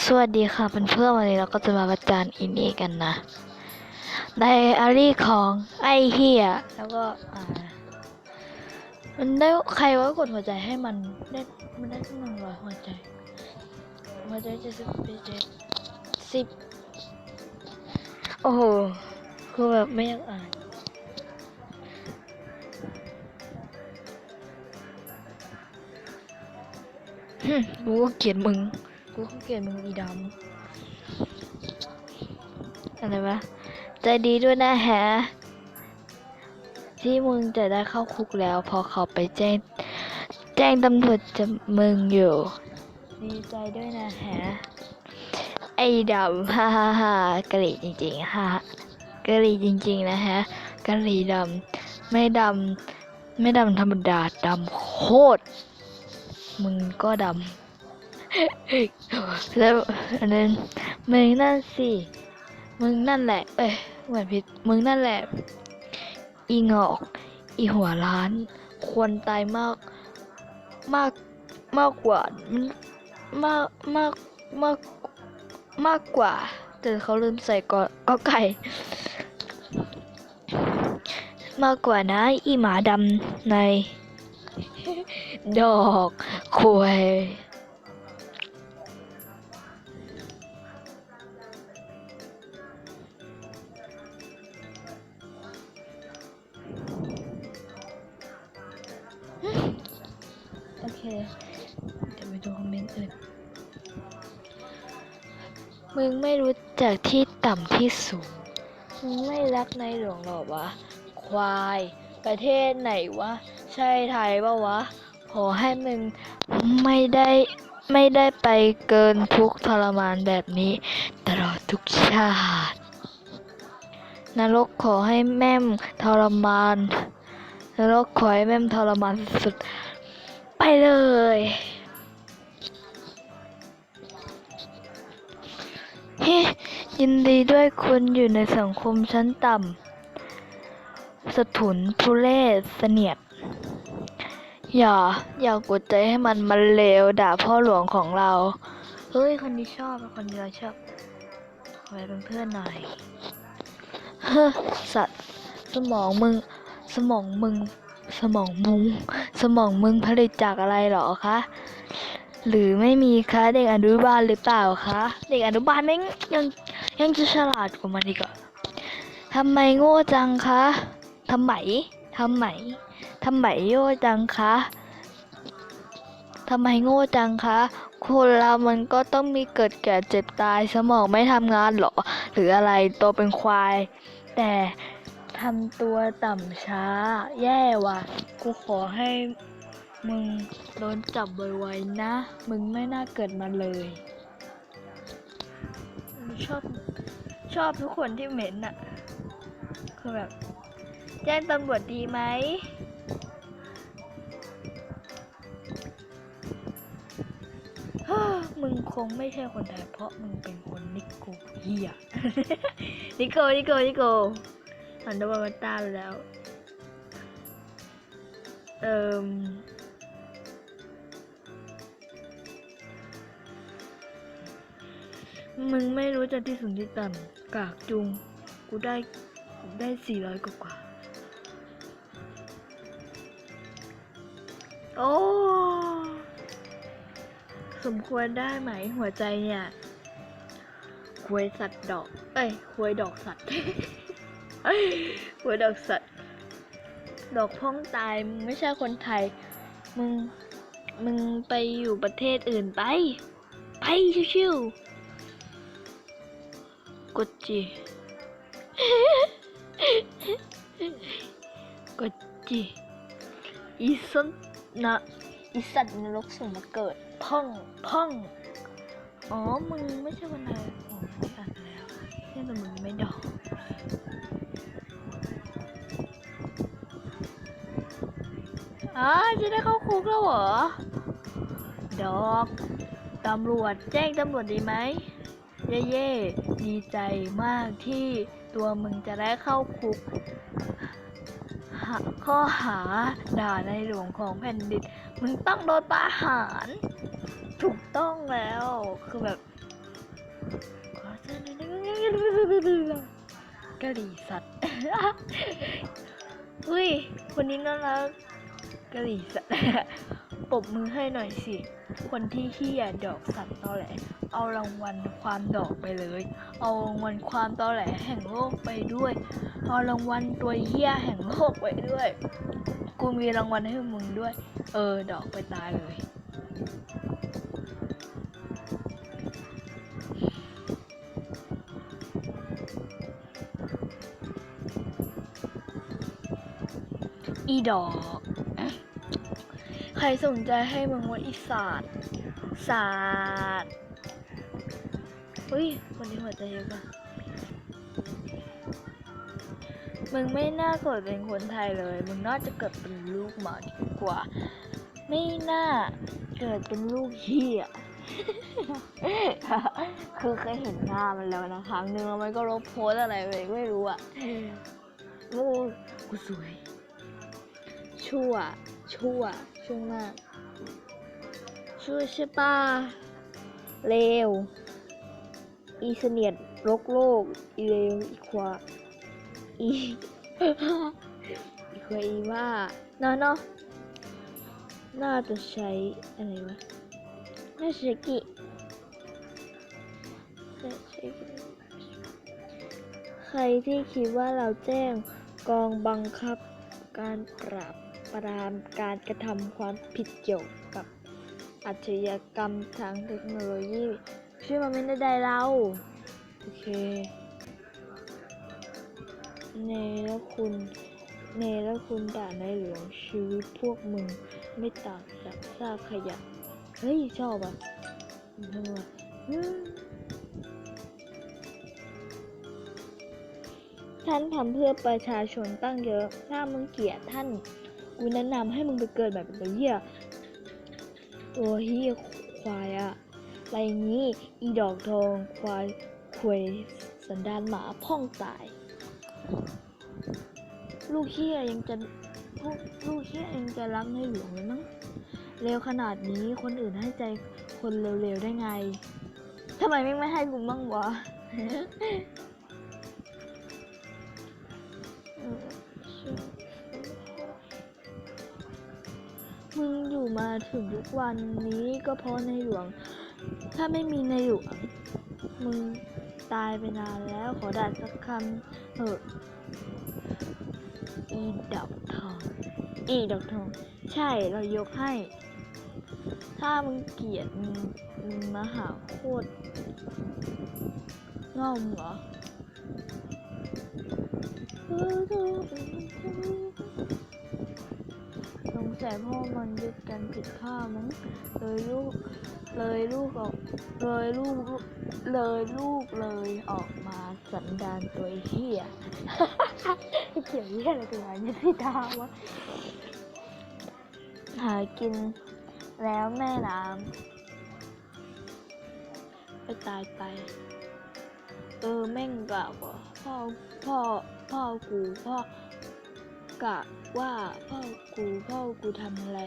สวัสดีค่ะเพื่อนๆวันนี้เราก็จะมาประจานอินเอกันนะไดอารี่ของไอเฮียแล้วก็มันได้ใครว่ากดหัวใจให้มันได้มันได้หนึ่งร้อยหัวใจหัวใจจะสิบเจ็ดสิบโอ้โหคือแบบไม่อยากอ่านกูก็เกลียดมึง กูก็เกลียดมึงอีดำอะไรวะใจดีด้วยนะแฮะ ที่มึงจะได้เข้าคุกแล้ว พอเขาไปแจ้ง แจ้งตำรวจจะมึงอยู่ ดีใจด้วยนะแฮะ ไอ้ดำฮ่าฮ่าฮ่ากะหรี่จริงๆฮ่ากะหรี่จริงๆนะฮะกะหรี่ดำไม่ดำไม่ดำธรรมดาดำโคตร มึงก็ดำ แล้วอันนั้นมึงนั่นสิมึงนั่นแหละ เอ้ยเหมือนผิดมึงนั่นแหละ อีงอก อีหัวล้าน ควรตายมากมากมากกว่ามากมากมากมากกว่า แต่เขาลืมใส่กอก็ไก่ มากกว่านะ อีหมาดำใน ดอกควย มึงไม่รู้จักที่ต่ำที่สูง มึงไม่รักในหลวงหรอวะ ควาย ประเทศไหนวะ ใช่ไทยปะวะ ขอให้มึงไม่ได้ไม่ได้ไปเกินทุกทรมานแบบนี้ตลอดทุกชาติ นรกขอให้แม่มทรมาน นรกขอให้แม่มทรมานสุดๆไปเลย เฮ้ยินดีด้วยคุณอยู่ในสังคมชั้นต่ำสถุนทุเลศเสนียด อย่า อย่ากดใจให้มันมันเลวด่าพ่อหลวงของเรา เฮ้ย คนนี้ชอบคนนี้เราชอบขอไปเป็นเพื่อนหน่อยเฮ้อสัตว์ สมองมึง สมองมึง สมองมุงสมองมึงผลิตจากอะไรเหรอคะ หรือไม่มีคะเด็กอนุบาลหรือเปล่าคะเด็กอนุบาลแม่งยังยังจะฉลาดกว่ามันอีกอะทำไมโง่จังคะทำไมทำไมทำไมโง่จังคะทำไมโง่จังคะคนเรามันก็ต้องมีเกิดแก่เจ็บตายสมองไม่ทำงานหรอ หรืออะไรโตเป็นควาย แต่ทำตัวต่ำช้า แย่ว่ะ กูขอให้ มึงโดนจับไวๆนะ มึงไม่น่าเกิดมาเลย ชอบ ชอบทุกคนที่เหม็นอะคือแบบ แจ้งตำรวจดีไหมมึงคงไม่ใช่คนไทยเพราะมึงเป็นคนนิโกเฮียนิโกนิโกนิโกหันตัวมาตาไปแล้ว เอ่ม มึงไม่รู้จักที่สูงที่ต่ำกากจุง กูได้ได้สี่ร้อยกว่า โอ้ สมควรได้ไหมหัวใจเนี่ยควยสัตว์ดอก เอ้ยควยดอกสัตว์ควยดอกสัตว์ ดอกพ้องตายมึงไม่ใช่คนไทย มึง มึงไปอยู่ประเทศอื่นไป ไปชิวๆ กดจีกดจีอีสันนะอีสัตว์นรกส่งมาเกิดพ่องพ่อง อ๋อ มึงไม่ใช่คนไทยอ๋อตัดไปแล้วแค่แต่มึงไม่ดอกอ๋อจะได้เข้าคุกแล้วเหรอ ดอก ตำรวจแจ้งตำรวจดีไหม เย่เย่ ดีใจมากที่ตัวมึงจะได้เข้าคุก ข้อหาด่าในหลวงของแผ่นดิน มึงต้องโดนประหาร ถูกต้องแล้ว คือแบบขอเชิญกะหรี่สัตว์ อุ้ย คนนี้น่ารักกะหรี่สัตว์ปบมือให้หน่อยสิ คนที่ขี้ยาดอกสัตว์ตอแหละ เอารางวัลความดอกไปเลย เอารางวัลความตอแหลแห่งโลกไปด้วย เอารางวัลตัวเหี้ยแห่งโลกไปด้วย กูมีรางวัลให้มึงด้วย เออ ดอกไปตายเลย อีดอก ครสนใจให้มึงว่าอีศาสตร์ศาสตร์เฮ้ยคนนี้หัวใจเยอะปะมึงไม่น่าเกิดเป็นคนไทยเลย มึงน่าจะเกิดเป็นลูกหมาดีกว่า ไม่น่าเกิดเป็นลูกเฮียคือเคยเห็นหน้ามันแล้วนะครั้งหนึงแล้วมันก็ลบโพสต์อะไรไปไม่รู้อะโอ้กูสวย ชั่ว ชั่ว ช่วมาช่วใช่ปะเลวอีเสนียดรกโลก อีเลวอีควาอีอีควาอีว่าเนาเนาะน่าจะใช้อะไรวะน่าจะกิน่าจะใช้กิใครที่คิดว่าเราแจ้งกองบังคับการปราบ ปรามการกระทำความผิดเกี่ยวกับอาชญากรรมทางเทคโนโลยีช่วยมาเมนได้เรา โอเค เนรคุณ เนรคุณด่าในหลวงชีวิตพวกมึง ไม่ต่างจากซากขยะ เฮ้ย ชอบอะทำไมอืมท่านทำเพื่อประชาชนตั้งเยอะ ถ้ามึงเกลียดท่าน กูแนะนำให้มึงไปเกิดแบบเป็นตัวเหี้ยตัวเหี้ยควายอะอะไรงี้อีดอกทองควายควยสันดานหมาพ่องตาย ลูกเหี้ยยังจะพวกลูกเหี้ยยังจะรักในหลวงเลยมั้งเร็วขนาดนี้คนอื่นให้ใจคนเร็วๆได้ไงทำไมไม่ไม่ให้กูบ้างวะ มึงอยู่มาถึงทุกวันนี้ก็เพราะในหลวง ถ้าไม่มีในหลวง มึงตายไปนานแล้วขอด่าสักคำเถอะอีดอกทอง อีดอกทอง ใช่เรายกให้ ถ้ามึงเกลียดมึงมึงมาหาโคตรง่อมเหรอ สงสัยพ่อมันยึดกันผิดท่ามั้งเลยลูก เลยลูกออกเลยลูกเลยลูกเลยออกมาสันดานตัวเฮียเกี่ยวเฮียอะไรกับมันยึดผิดาวะหากินแล้วแม่น้ำไปตายไป เออแม่งกะว่าพ่อพ่อพ่อกูพ่อ กะว่าพ่อกูพ่อกูทำอะไร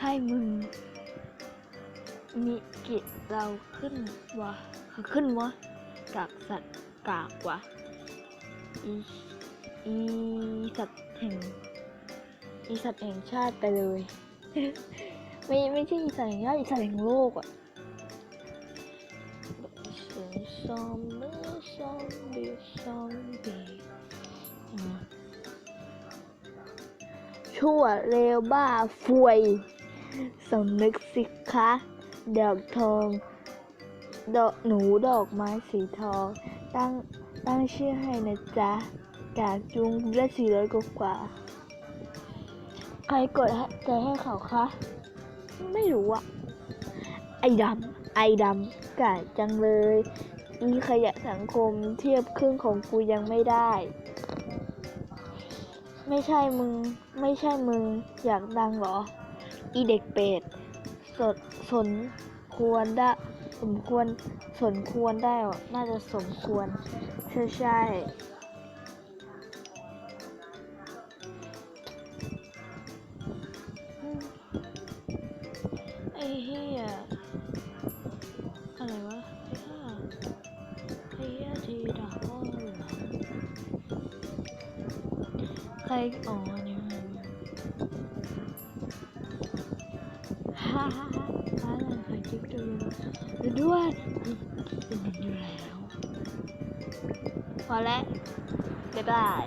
ให้มึง มีกิจเราขึ้นวะขึ้นวะกากสัตว์กากวะอีอีสัตว์แห่งอีสัตว์แห่งชาติไปเลย ไม่ไม่ใช่อีสัตว์แห่งชาติอีสัตว์แห่งโลกอะซอมบี้ซอมบี้ซอมบี้ ชั่วเร็วบ้าฟวยสำนึกสิคะดอกทอง ดอกหนูดอกไม้สีทอง ตั้งตั้งชื่อให้นะจ๊ะ กาจุงได้สี่ร้อยกว่า ใครกดใจให้เขาคะ ไม่รู้อะไอดำไอดำกาจังเลยอีขยะสังคมเทียบครึ่งของกูยังไม่ได้ ไม่ใช่มึง ไม่ใช่มึง อยากดังเหรอ อีเด็กเป็ดสดสนควรได้สมควรสมควรได้หรอน่าจะสมควร ใช่ใช่ ใครอ๋ออันนี้มันฮ่าฮ่าฮ่าฮ่าอะไรใครจิ๊บจะรู้ดูด้วยเป็นอย่างนี้อยู่แล้ว พอแล้วบ๊ายบาย